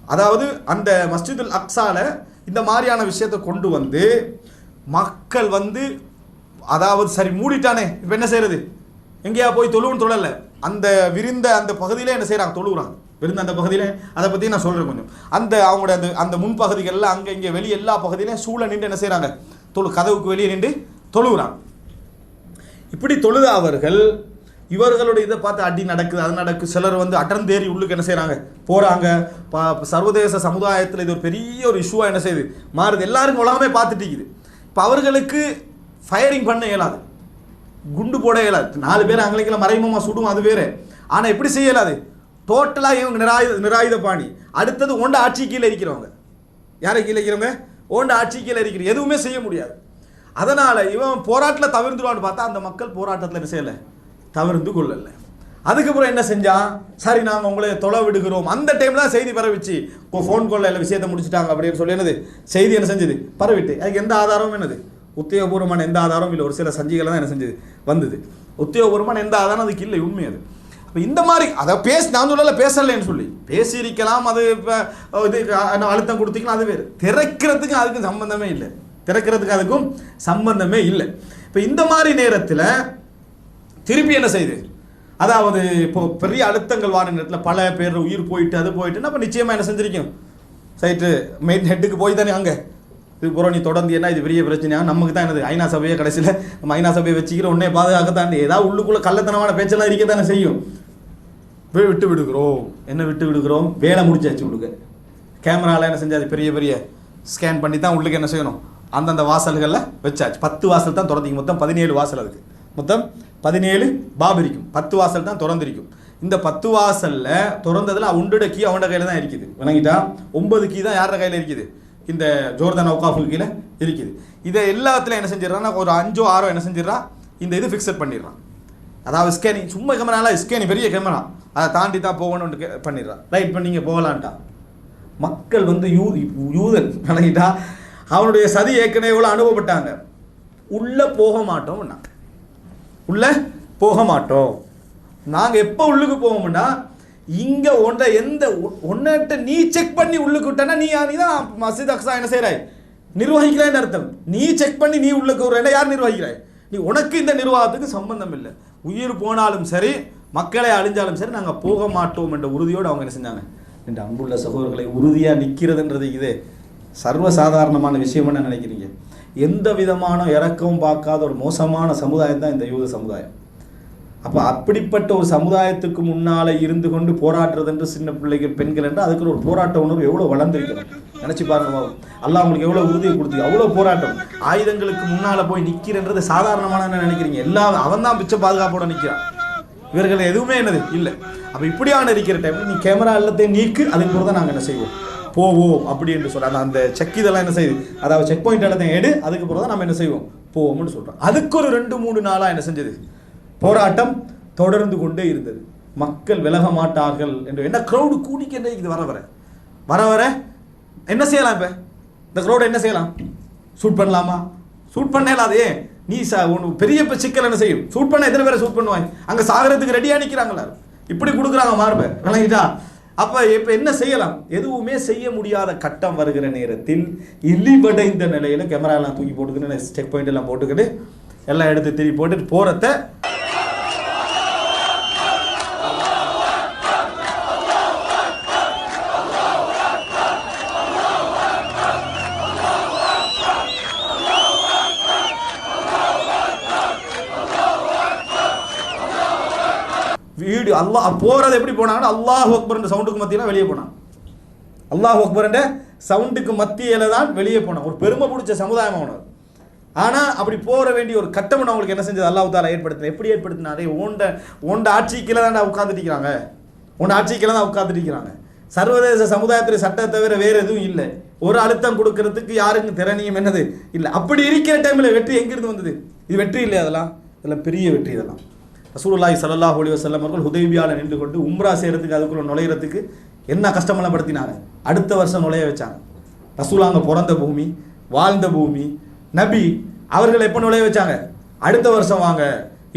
அதாவது அந்த மஸ்ஜிதுல் அக்ஸால இந்த மாதிரியான விஷயத்தை கொண்டு வந்து மக்கள் வந்து அதாவது சரி மூடிட்டானே இப்போ என்ன செய்யறது எங்கேயா போய் தொழுவுன்னு தொழல. அந்த விரிந்த அந்த பகுதியிலே என்ன செய்கிறாங்க தொழுகிறாங்க விருந்த அந்த பகுதியிலே அதை பற்றி நான் சொல்கிறேன் கொஞ்சம். அந்த அவங்களோட அந்த அந்த முன்பகுதிகளில் அங்கே இங்கே வெளியே எல்லா பகுதியிலையும் சூழ நின்று என்ன செய்கிறாங்க தொழு கதவுக்கு வெளியே நின்று தொழுகிறாங்க இப்படி தொழுத அவர்கள் இவர்களுடைய இதை பார்த்து அடி நடக்குது அது நடக்குது சிலர் வந்து அடர்ந்தேறி உள்ளுக்கு என்ன செய்கிறாங்க போகிறாங்க ப சர்வதேச சமுதாயத்தில் இது ஒரு பெரிய ஒரு இஷ்யூவாக என்ன செய்யுது? மாறுது. எல்லாருக்கும் உலகமே பார்த்துட்டு இப்போ அவர்களுக்கு ஃபயரிங் பண்ண இயலாது. குண்டு போட இயலாது. நாலு பேர் அங்கலைக்கெல்லாம் மறைமுகமாக சுடும் அது வேறு. ஆனால் எப்படி செய்ய இயலாது? டோட்டலாக இவங்க நிராயுத நிராயுத பாணி. அடுத்தது ஓண்ட ஆட்சி கீழே இருக்கிறவங்க. யாரை கீழே இருக்கிறவங்க? ஓண்ட ஆட்சி கீழே இருக்கிற எதுவுமே செய்ய முடியாது. அதனால் இவன் போராட்டத்தில் தவிர்த்துருவான்னு பார்த்தா அந்த மக்கள் போராட்டத்தில் என்ன செய்யலை? தவிர்த்து கொள்ளலை. அதுக்கப்புறம் என்ன செஞ்சான் சரி நாங்கள் உங்களை தொலை விடுகிறோம். அந்த டைம் தான் செய்தி பரவிச்சு. இப்போ ஃபோன் காலில் இல்லை விஷயத்தை முடிச்சிட்டாங்க அப்படின்னு சொல்லி என்னது? செய்தி என்ன செஞ்சது? பரவிட்டு. அதுக்கு எந்த ஆதாரமும் என்னது? உத்தியோகபூர்வமான எந்த ஆதாரமும் இல்லை. ஒரு சில சஞ்சிகளை தான் என்ன செஞ்சது? வந்தது. உத்தியோகபூர்வமான எந்த ஆதாரம் அதுக்கு இல்லை. உண்மை அது. அப்போ இந்த மாதிரி அதை பேசி நான் சொல்லல பேசலைன்னு சொல்லி. பேசியிருக்கலாம் அது இப்போ இது அழுத்தம் கொடுத்தீங்கன்னா அது வேறு. திறக்கிறதுக்கு அதுக்கும் சம்பந்தமே இல்லை. திறக்கிறதுக்கு அதுக்கும் சம்பந்தமே இல்லை. இப்போ இந்த மாதிரி நேரத்தில் திருப்பி என்ன செய்யுது அதாவது இப்போ பெரிய அழுத்தங்கள் வார நேரத்தில் பல பேர் உயிர் போயிட்டு அது போயிட்டு அப்போ நிச்சயமாக என்ன செஞ்சிருக்கோம்? சைட்டு மெயின் ஹெட்டுக்கு போய் தானே அங்கே. இது புறம் நீ தொடர்ந்து என்ன இது பெரிய பிரச்சனையாக நமக்கு தான் என்னது? ஐநா சபையை கடைசியில் நம்ம ஐநா சபையை வச்சுக்கிற உடனே பாதுகாக்கத்தான். ஏதாவது உள்ளுக்குள்ளே கள்ளத்தனமான பேச்செல்லாம் இருக்க தானே செய்யும்? விட்டு விடுகிறோம். என்ன விட்டு விடுகிறோம்? வேலை முடிச்சாச்சு உள்ளுக்கு. கேமராவில் என்ன செஞ்சாது பெரிய பெரிய ஸ்கேன் பண்ணி தான் உள்ளுக்கு என்ன செய்யணும்? அந்தந்த வாசல்களில் வச்சாச்சு. பத்து வாசல் தான் தொடர்ந்து மொத்தம் பதினேழு வாசல் அதுக்கு. மொத்தம் பதினேழு பாபிரிக்கும். பத்து வாசல் தான் திறந்திருக்கும். இந்த பத்து வாசலில் திறந்ததில் உண்டோட கீ அவனோட கையில் தான் இருக்குது. விளங்கிட்டா ஒன்பது கீ தான் யாரோட கையில் இருக்குது? இந்த ஜோர்தான் அவுகாஃபுக்கு கீழே இருக்குது. இதை எல்லாத்துலையும் என்ன செஞ்சிடறான்னா ஒரு அஞ்சோ ஆறோ என்ன செஞ்சிடறான் இந்த இது ஃபிக்ஸட் பண்ணிடுறான். அதாவது ஸ்கேனிங் சும்மா கேமராலாம் ஸ்கேனிங் பெரிய கேமரா. அதை தாண்டி தான் போகணும்னு பண்ணிடுறான் ரைட் பண்ணி நீங்கள் போகலான்ட்டா. மக்கள் வந்து யூ யூதன் விளங்கிட்டா அவனுடைய சதி ஏற்கனவே எவ்வளோ அனுபவப்பட்டாங்க. உள்ளே போக மாட்டோம்னா. உள்ள போக மாட்டோம். நாங்கள் எப்போ உள்ளுக்கு போவோம்னா இங்கே ஒன்றை எந்த ஒன்றிட்ட நீ செக் பண்ணி உள்ளுக்கு விட்டனா நீ நீ தான் மசித் அக்ஸா என்ன செய்கிறாய் நிர்வகிக்கிறாய்னு அர்த்தம். நீ செக் பண்ணி நீ உள்ளுக்கு ஒரு யார் நிர்வகிக்கிறாய்? நீ உனக்கு இந்த நிர்வாகத்துக்கு சம்பந்தம் இல்லை. உயிர் போனாலும் சரி மக்களை அழிஞ்சாலும் சரி நாங்கள் போக மாட்டோம் என்ற உறுதியோடு அவங்க என்ன செஞ்சாங்க? என்ற அன்புள்ள சகோதரர்களை உறுதியாக நிற்கிறதுன்றது இது. சர்வசாதாரணமான விஷயம் என்ன நினைக்கிறீங்க? எந்த விதமான இறக்கவும் பார்க்காத ஒரு மோசமான சமுதாயம் தான் இந்த யூத சமுதாயம். அப்போ அப்படிப்பட்ட ஒரு சமுதாயத்துக்கு முன்னால் இருந்து கொண்டு போராடுறது என்று சின்ன பிள்ளைகள் பெண்கள் என்று அதுக்கு ஒரு போராட்ட உணர்வு எவ்வளோ வளர்ந்துருக்கணும் நினச்சி பாருங்க அல்லாஹ் உங்களுக்கு எவ்வளோ உறுதியை கொடுத்து அவ்வளோ போராட்டம். ஆயுதங்களுக்கு முன்னால் போய் நிற்கிறன்றது சாதாரணமான என்ன நினைக்கிறீங்க? எல்லா அவன் தான் பிச்சை பாதுகாப்போட நிற்கிறான் இவர்கள் எதுவுமே என்னது? இல்லை. அப்போ இப்படியான இருக்கிற டைம் நீ கேமரா எல்லாத்தையும் நீக்கு அதுக்கு கூட தான் நாங்கள் என்ன செய்வோம்? போவோம் அப்படி என்று சொல்கிறாங்க அந்த செக் இதெல்லாம் என்ன செய்யுது? அதாவது செக் பாயிண்ட் எல்லாத்தையும் எடு அதுக்கு பிறகு தான் நம்ம என்ன செய்வோம்? போவோம்னு சொல்கிறோம் அதுக்கு ஒரு ரெண்டு மூணு நாளாக என்ன செஞ்சது? போராட்டம் தொடர்ந்து கொண்டே இருந்தது. மக்கள் விலக மாட்டார்கள் என்று. என்ன க்ரௌடு கூடிக்கிட்டே இது வர வர. வர வர. என்ன செய்யலாம் இப்போ? இந்த க்ரௌடை என்ன செய்யலாம்? ஷூட் பண்ணலாமா? ஷூட் பண்ண இல்லாதே நீ சா ஒன்று பெரிய இப்போ சிக்கல் என்ன செய்யும்? ஷூட் பண்ண எத்தனை பேரை ஷூட் பண்ணுவாங்க? அங்கே சாகரத்துக்கு ரெடியாக நிற்கிறாங்களா இப்படி கொடுக்குறாங்க மார்பை. விளங்கிட்டா? அப்போ இப்போ என்ன செய்யலாம்? எதுவுமே செய்ய முடியாத கட்டம் வருகிற நேரத்தில் இழிவடைந்த நிலையில் கேமராலாம் தூக்கி போட்டுக்கிட்டு செக் பாயிண்ட் எல்லாம் போட்டுக்கிட்டு எல்லாம் எடுத்து திருப்பி போட்டுட்டு போகிறத எப்படி அல்லாஹ் போறது எப்படி போனாங்கன்னா அல்லாஹ் அக்பர் சவுண்டுக்கு மத்தியில வெளியே போனான். அல்லாஹ் அக்பர் சவுண்டுக்கு மத்தியில தான் வெளியே போனான். ஒரு பெருமை பிடிச்ச சமுதாயம் அவனது. ஆனால் அப்படி போற வேண்டிய ஒரு கட்டம் அவங்களுக்கு என்ன செஞ்சது? அல்லாஹ் தாலா ஏற்படுத்தின எப்படி ஏற்படுத்தினாரே ஓண்ட ஓண்ட ஆட்சி கீழே தான்டா உட்காந்துட்டு இருக்கிறாங்க உன் ஆட்சிக்கெல்லாம் தான் உட்காந்துட்டு இருக்கிறாங்க சர்வதேச சமுதாயத்துடைய சட்டத்தை தவிர வேற எதுவும் இல்லை. ஒரு அழுத்தம் கொடுக்கறதுக்கு யாருக்கும் திறனியும் என்னது? இல்லை. அப்படி இருக்கிற டைமில் வெற்றி எங்கிருந்து வந்தது? இது வெற்றி இல்லையா அதெல்லாம்? இதெல்லாம் பெரிய வெற்றி இதெல்லாம். ரசூலுல்லாய் சல்லாஹ் அலைஹி வசல்லம் அவர்கள் உதவியால் நின்று கொண்டு உம்ரா செய்கிறதுக்கு அதுக்குள்ளே நுழையிறதுக்கு என்ன கஷ்டமெல்லாம் படுத்தினாங்க? அடுத்த வருஷம் நுழைய வச்சாங்க. ரசூலாங்க பிறந்த பூமி வாழ்ந்த பூமி நபி அவர்கள் எப்போ நுழைய வச்சாங்க? அடுத்த வருஷம் வாங்க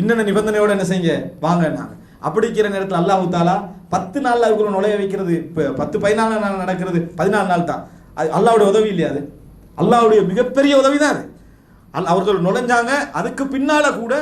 இன்னென்ன நிபந்தனையோடு என்ன செய்யுங்க? வாங்கினாங்க அப்படி இருக்கிற நேரத்தில் அல்லாஹு தாலா பத்து நாளில் அதுக்குள்ள நுழைய வைக்கிறது இப்போ பத்து பதினாலு நாள் நடக்கிறது பதினாலு நாள் தான். அது அல்லாவுடைய உதவி இல்லையா அது? அல்லாவுடைய மிகப்பெரிய உதவி தான் அது. அல் அவர்கள் நுழைஞ்சாங்க அதுக்கு பின்னால் கூட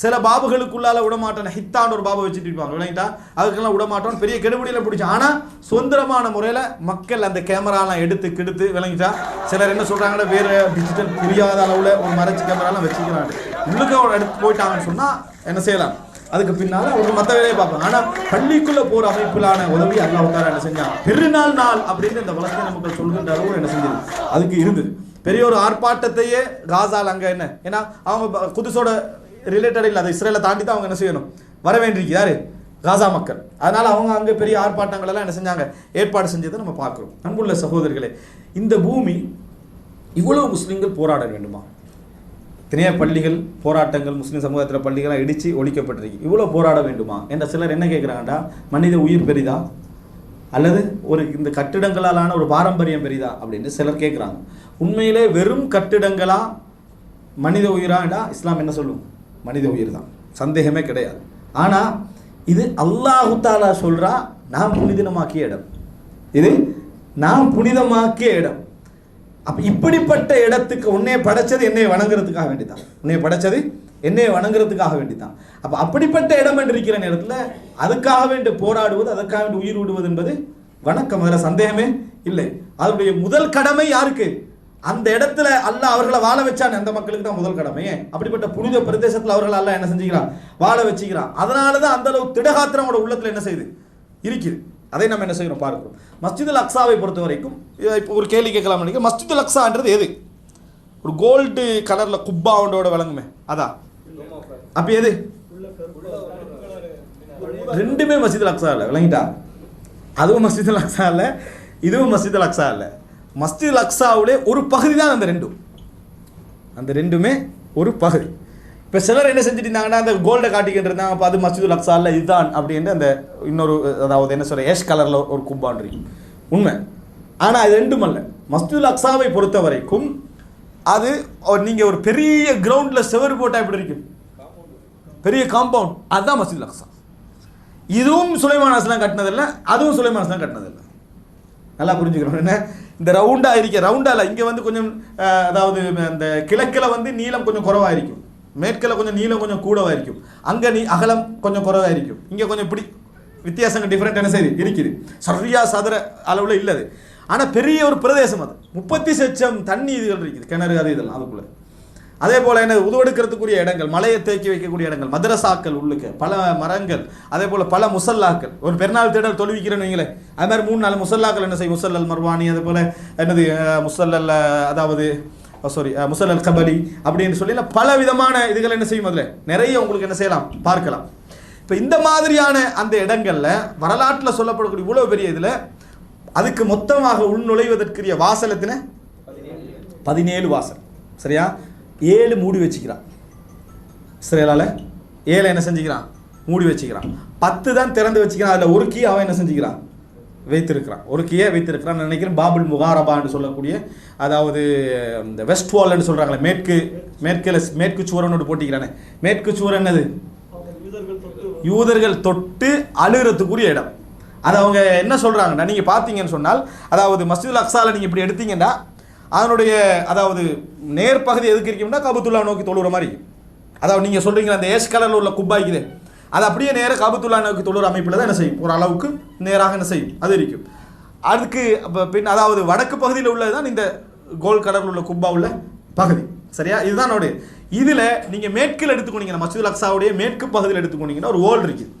சில பாபுகளுக்குள்ளால விடமாட்டோம் ஹித்தான்னு ஒரு பாபு வச்சுட்டு இருப்பாங்க விளங்கிட்டா? அதுக்கெல்லாம் விடமாட்டோம் பெரிய கெடுபடியில் பிடிச்சோம் ஆனால் சுதந்திரமான முறையில் மக்கள் அந்த கேமராலாம் எடுத்து கெடுத்து விளங்கிட்டா? சிலர் என்ன சொல்கிறாங்கன்னா வேறு டிஜிட்டல் புரியாத அளவில் ஒரு மறைச்சி கேமராலாம் வச்சுக்கிறாங்க. உள்ளுக்கு அவங்க எடுத்து போயிட்டாங்கன்னு சொன்னால் என்ன செய்யலாம்? அதுக்கு பின்னால் ஒரு மற்ற வேலையை பார்ப்பாங்க. ஆனால் பள்ளிக்குள்ளே போகிற அமைப்பிலான உதவி அல்லாஹ் தாலா என்ன செஞ்சான்? பெருநாள் நாள் அப்படின்னு இந்த வளர்ச்சி நமக்கு சொல்கின்ற அளவு என்ன செஞ்சது? அதுக்கு இருந்தது. பெரிய ஒரு ஆர்ப்பாட்டத்தையே காசால் அங்கே என்ன? ஏன்னா அவங்க குதிசோட ரிலேட்டட் இல்லை அதை இஸ்ரேலை தாண்டி தான் அவங்க என்ன செய்யணும்? வர வேண்டியிருக்கு யார் காசா மக்கள். அதனால் அவங்க அங்கே பெரிய ஆர்ப்பாட்டங்கள் எல்லாம் என்ன செஞ்சாங்க? ஏற்பாடு செஞ்சதை நம்ம பார்க்குறோம். அன்புள்ள சகோதரர்களே இந்த பூமி இவ்வளவு முஸ்லீம்கள் போராட வேண்டுமா? இத்தனைய பள்ளிகள் போராட்டங்கள் முஸ்லீம் சமூகத்தில் பள்ளிகளாக இடித்து ஒழிக்கப்பட்டிருக்கு. இவ்வளோ போராட வேண்டுமா? என்ற சிலர் என்ன கேட்குறாங்கடா மனித உயிர் பெரிதா? அல்லது ஒரு இந்த கட்டிடங்களாலான ஒரு பாரம்பரியம் பெரிதா? அப்படின்னு சிலர் கேட்குறாங்க உண்மையிலே வெறும் கட்டிடங்களா? மனித உயிராண்டா இஸ்லாம் என்ன சொல்லுவோம் மனித உயிர் தான். சந்தேகமே கிடையாது. ஆனால் இது அல்லாஹுத்தாலா சொல்கிறா சொல்றா நான் புனிதமாக்கிய இடம். இது நான் புனிதமாக்கிய இடம். அப்போ இப்படிப்பட்ட இடத்துக்கு உன்னைய படைச்சது என்னை வணங்குறதுக்காக வேண்டிதான். உன்னைய படைச்சது என்னை வணங்குறதுக்காக வேண்டிதான். அப்போ அப்படிப்பட்ட இடம் என்று இருக்கிற நேரத்துல அதுக்காக வேண்டி போராடுவது அதற்காக வேண்டி உயிர் விடுவது என்பது வணக்கம். அதுல சந்தேகமே இல்லை. அதனுடைய முதல் கடமை யாருக்கு? அந்த இடத்துல அல்ல அவர்களை வாழ வச்சான் அந்த மக்களுக்கு தான் முதல் கடமை. அப்படிப்பட்ட புனித பிரதேசத்தில் அவர்கள் அல்ல என்ன செஞ்சுக்கிறான்? வாழ வச்சுக்கிறான். அதனால தான் அந்த அளவு திடகாத்திரம் அவனோட உள்ளத்தில் என்ன செய்யுது? இருக்குது. அதை நம்ம என்ன செய்யணும்? பார்க்கிறோம் மஸ்ஜிதுல் அக்ஸாவை பொறுத்த வரைக்கும் இதை இப்போ ஒரு கேள்வி கேட்கலாம் நினைக்கிறேன். மஸ்ஜிதுல் அக்ஸான்றது எது? ஒரு கோல்டு கலரில் குப்பா ஒன்றோட விளங்குமே அதான் அப்போ எது? ரெண்டுமே மஸ்ஜிதுல் அக்ஸா இல்லை. விளங்கிட்டா? அதுவும் மஸ்ஜிதுல் அக்ஸா இல்லை. இதுவும் மஸ்ஜிதுல் அக்ஸா இல்லை. மஸ்ஜிதுல் அக்ஸாவுலே ஒரு பகுதி தான் அந்த ரெண்டும். அந்த ரெண்டுமே ஒரு பகுதி. இப்போ சிலர் என்ன செஞ்சுட்டு இருந்தாங்கன்னா அந்த கோல்டை காட்டிக்கிட்டு இருந்தாங்க. அப்போ அது மஸ்ஜிதுல் அக்ஸா இல்லை இதுதான் அப்படின்ட்டு அந்த இன்னொரு அதாவது என்ன சொல்ற ஏஷ் கலரில் ஒரு கும்பான்றி உண்மை. ஆனால் அது ரெண்டும் அல்ல. மஸ்ஜிதுல் அக்ஸாவை பொறுத்த வரைக்கும் அது நீங்கள் ஒரு பெரிய கிரவுண்டில் செவர் போட்டால் எப்படி இருக்கும்? பெரிய காம்பவுண்ட் அதுதான் மஸ்ஜிதுல் அக்ஸா. இதுவும் சுலைமான் அஸ்லாம் கட்டினதில்லை அதுவும் சுலைமான் அஸ்லாம் கட்டினதில்ல நல்லா புரிஞ்சுக்கிறோம் என்ன? இந்த ரவுண்டாக இருக்க ரவுண்டாக இல்லை இங்கே வந்து கொஞ்சம் அதாவது அந்த கிழக்கில் வந்து நீளம் கொஞ்சம் குறவாக இருக்கும் மேற்கில் கொஞ்சம் நீளம் கொஞ்சம் கூடவா இருக்கும் அங்கே நீ அகலம் கொஞ்சம் குறவாக இருக்கும் இங்கே கொஞ்சம் இப்படி வித்தியாசங்கள் டிஃப்ரெண்ட் என்ன செய்யுது இருக்குது. சரியா சதுர அளவில் இல்லை அது பெரிய ஒரு பிரதேசம் அது. முப்பத்தி சச்சம் தண்ணி இதுகள் இருக்குது. கிணறு அது இதெல்லாம் அதுக்குள்ள. அதே போல் என்ன உதவெடுக்கிறதுக்குரிய இடங்கள் மலையை தேக்கி வைக்கக்கூடிய இடங்கள் மதரசாக்கள் உள்ளுக்கு பல மரங்கள் அதே போல் பல முசல்லாக்கள். ஒரு பெருநாள் தேடல் தொழுவிக்கிறேன்னு வைங்களேன். அது மாதிரி மூணு நாலு முசல்லாக்கள் என்ன செய்யும்? முசல்லல் மர்வானி அதே போல் என்னது முசல்லல் அதாவது சாரி முசல்லல் கபலி அப்படின்னு சொல்லி பல விதமான இதுகள் என்ன செய்யும் அதில்? நிறைய உங்களுக்கு என்ன செய்யலாம்? பார்க்கலாம். இப்போ இந்த மாதிரியான அந்த இடங்களில் வரலாற்றில் சொல்லப்படக்கூடிய இவ்வளோ பெரிய இதில் அதுக்கு மொத்தமாக உள்நுழைவதற்குரிய வாசலத்தின பதினேழு வாசல். சரியா? ஏழு மூடி வச்சுக்கிறான். இஸ்ரேலால் ஏழை என்ன செஞ்சுக்கிறான்? மூடி வச்சுக்கிறான். பத்து தான் திறந்து வச்சுக்கிறான். அதில் ஒரு கீ அவன் என்ன செஞ்சுக்கிறான்? வைத்திருக்கிறான். ஒரு கீயை வைத்திருக்கிறான் நினைக்கிறேன் பாபுல் முகாரபான்னு சொல்லக்கூடிய அதாவது இந்த வெஸ்ட் வால்னு சொல்கிறாங்களே மேற்கு மேற்கில் மேற்கு சூரனோடு போட்டிக்கிறானே மேற்கு சூரன் என்னது? யூதர்கள் தொட்டு அழுகிறதுக்குரிய இடம். அது அவங்க என்ன சொல்கிறாங்கன்னா நீங்கள் பார்த்தீங்கன்னு சொன்னால் அதாவது மசூத் அக்ஸால நீங்கள் இப்படி எடுத்தீங்கன்னா அதனுடைய அதாவது நேர்பகுதி எதுக்கு இருக்கும்னா கபத்துல்லா நோக்கி தொழுற மாதிரி. இருக்கும். அதாவது நீங்க சொல்றீங்க அந்த ஏஷ் கலர்ல உள்ள குப்பாய்க்குது அது அப்படியே நேராக கபத்துல்லா நோக்கி தொழுற அமைப்பில் தான் என்ன செய்யும்? ஒரு அளவுக்கு நேராக என்ன செய்யும்? அது இருக்கும். அதுக்கு பின் அதாவது வடக்கு பகுதியில் உள்ளது தான் இந்த கோல் கலர்ல உள்ள குப்பா உள்ள பகுதி. சரியா? இதுதான் இதில் நீங்கள் மேற்கில் எடுத்துக்கொண்டீங்கன்னா மஸ்ஜிதுல் அக்ஸாவுடைய மேற்கு பகுதியில் எடுத்துக்கொண்டீங்கன்னா ஒரு ஓல் இருக்குது.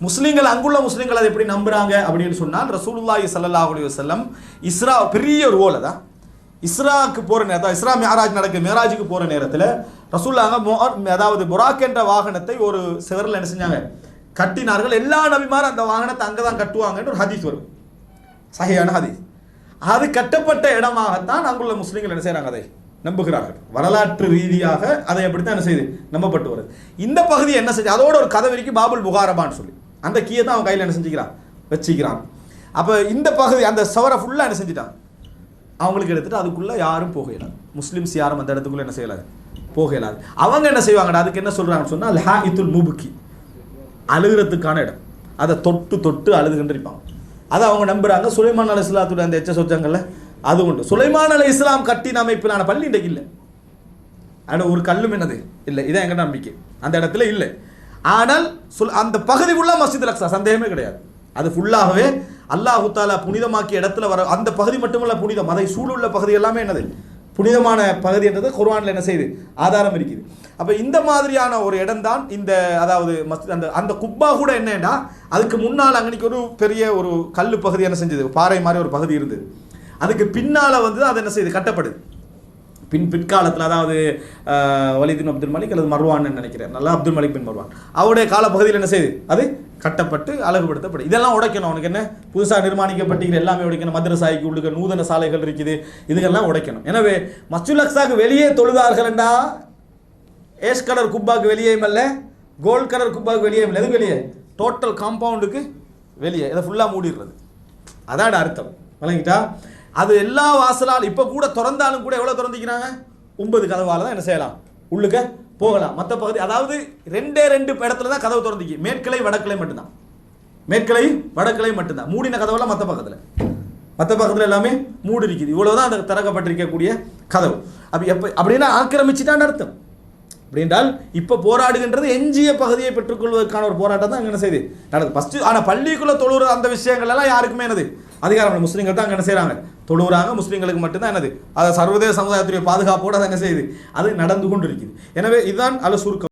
முஸ்லீம்கள் அங்குள்ள முஸ்லீம்கள் அதை எப்படி நம்புறாங்க அப்படின்னு சொன்னால் ரசூலுல்லாஹி சல்லாஹ் அலி வசல்லம் இஸ்ரா பெரிய ஒரு ஓலை தான் இஸ்ராக்கு போகிற நேரத்தில் இஸ்ரா மேராஜ் நடக்கிற மேராஜுக்கு போகிற நேரத்தில் ரசூல்லாங்க மொ- அதாவது புராக் என்ற வாகனத்தை ஒரு சிவரில் என்ன செஞ்சாங்க? கட்டினார்கள். எல்லா நபிமாரும் அந்த வாகனத்தை அங்கே தான் கட்டுவாங்கன்னு ஒரு ஹதீஸ் வரும். சகையான ஹதீஸ். அது கட்டப்பட்ட இடமாகத்தான் அங்குள்ள முஸ்லீம்கள் என்ன செய்கிறாங்க அதை நம்புகிறார்கள். வரலாற்று ரீதியாக அதை அப்படித்தான் என்ன செய்யுது நம்பப்பட்டு வருது. இந்த பகுதி என்ன செஞ்சு அதோட ஒரு கதை வரைக்கும் பாபுல் புகாரபான்னு சொல்லி. அந்த கீயை தான் அவன் கையில் என்ன செஞ்சுக்கிறான்? வச்சுக்கிறான். அப்போ இந்த பகுதி அந்த சவரை ஃபுல்லாக என்ன செஞ்சுட்டான்? அவங்களுக்கு எடுத்துட்டு அதுக்குள்ளே யாரும் போக இயலாது. முஸ்லீம்ஸ் யாரும் அந்த இடத்துக்குள்ள என்ன செய்யலாது? போக இயலாது. அவங்க என்ன செய்வாங்கடா? அதுக்கு என்ன சொல்கிறாங்கன்னு சொன்னால் ஹா இத்துல் மூபுக்கி அழுகிறதுக்கான இடம். அதை தொட்டு தொட்டு அழுதுகிட்டு இருப்பாங்க அதை அவங்க நம்புறாங்க. சுலைமான் அலி இஸ்லாத்துடைய அந்த எச்ச சொச்சாங்கல்ல அது உண்டு. சுலைமான் அலி இஸ்லாம் கட்டின அமைப்பிலான பள்ளி இன்றைக்கு இல்லை. ஆனால் ஒரு கல்லும் என்னது? இல்லை. இதான் எங்கட நம்பிக்கை. அந்த இடத்துல இல்லை. ஆனால் சொல் அந்த பகுதி ஃபுல்லாக மஸ்ஜித் அக்ஸா. சந்தேகமே கிடையாது. அது ஃபுல்லாகவே அல்லாஹு தாலா புனிதமாக்கிய இடத்துல வர அந்த பகுதி மட்டுமல்ல புனிதம். அதை சூழுள்ள பகுதி எல்லாமே என்னது? புனிதமான பகுதி என்றது குர்வானில் என்ன செய்யுது ஆதாரம் இருக்குது. அப்போ இந்த மாதிரியான ஒரு இடம்தான் இந்த அதாவது மஸ்தி அந்த அந்த குப்பா கூட என்னன்னா அதுக்கு முன்னால் அங்கனைக்கு ஒரு பெரிய ஒரு கல் பகுதி என்ன செஞ்சது? பாறை மாதிரி ஒரு பகுதி இருந்தது. அதுக்கு பின்னால் வந்து அது என்ன செய்யுது கட்டப்படுது. பின் பிற்காலத்தில் அதாவது வலிதின் அப்துல் மலிக் அல்லது மர்வான்னு நினைக்கிறேன். நல்லா அப்துல் மலிக் பின் மர்வான். அவருடைய காலப்பகுதியில் என்ன செய்யுது அது கட்டப்பட்டு அழகுபடுத்தப்படும் இதெல்லாம் உடைக்கணும். அவனுக்கு என்ன? புதுசாக நிர்மாணிக்கப்பட்டிருக்கிற எல்லாமே உடைக்கணும். மதுரசாய்க்கு உள்ளுக்க நூதன சாலைகள் இருக்குது. இதுகெல்லாம் உடைக்கணும். எனவே மஸ்ஜுல் அக்ஸாக்கு வெளியே தொழுதார்கள் என்றா ஏஷ் கலர் குப்பாக்கு வெளியேயும் அல்ல கோல்ட் கலர் குப்பாக்கு வெளியேயும் இல்லை. எது வெளியே? டோட்டல் காம்பவுண்டுக்கு வெளியே. இதை ஃபுல்லாக மூடிடுறது. அதான் அர்த்தம். விளங்கிட்டா? அது எல்லா வாசலால் இப்போ கூட திறந்தாலும் கூட எவ்வளோ திறந்திக்கிறாங்க ஒன்பது கதவால் தான் என்ன செய்யலாம்? உள்ளுக்க போகலாம். மற்ற பகுதி அதாவது ரெண்டே ரெண்டு இடத்துல தான் கதவு திறந்திக்கு மேற்கிளை வடக்கிளை மட்டும்தான். மேற்கிளை வடக்கிளை மட்டும்தான். மூடின கதவெல்லாம் மற்ற பக்கத்தில். மற்ற பக்கத்தில் எல்லாமே மூடி இருக்குது இவ்வளவுதான் அந்த திறக்கப்பட்டிருக்கக்கூடிய கதவு. அப்போ எப்போ அப்படின்னா ஆக்கிரமிச்சுட்டான்னு அர்த்தம். அப்படி என்றால் இப்போ போராடுகின்றது எஞ்சிய பகுதியை பெற்றுக்கொள்வதற்கான ஒரு போராட்டம் தான் அங்கே என்ன செய்யுது நடக்குது. ஃபஸ்ட்டு ஆனால் பள்ளிக்குள்ளே தொழுகிற அந்த விஷயங்கள் எல்லாம் யாருக்குமே என்னது? அதிகாரம் முஸ்லீம்கள் தான் அங்கே என்ன செய்கிறாங்க தொழுகிறாங்க முஸ்லீம்களுக்கு மட்டும்தான் என்னது? அதை சர்வதேச சமுதாயத்துடைய பாதுகாப்போடு அதை என்ன செய்யுது? அது நடந்து கொண்டு இருக்குது எனவே இதுதான் அல்ல சுருக்கம்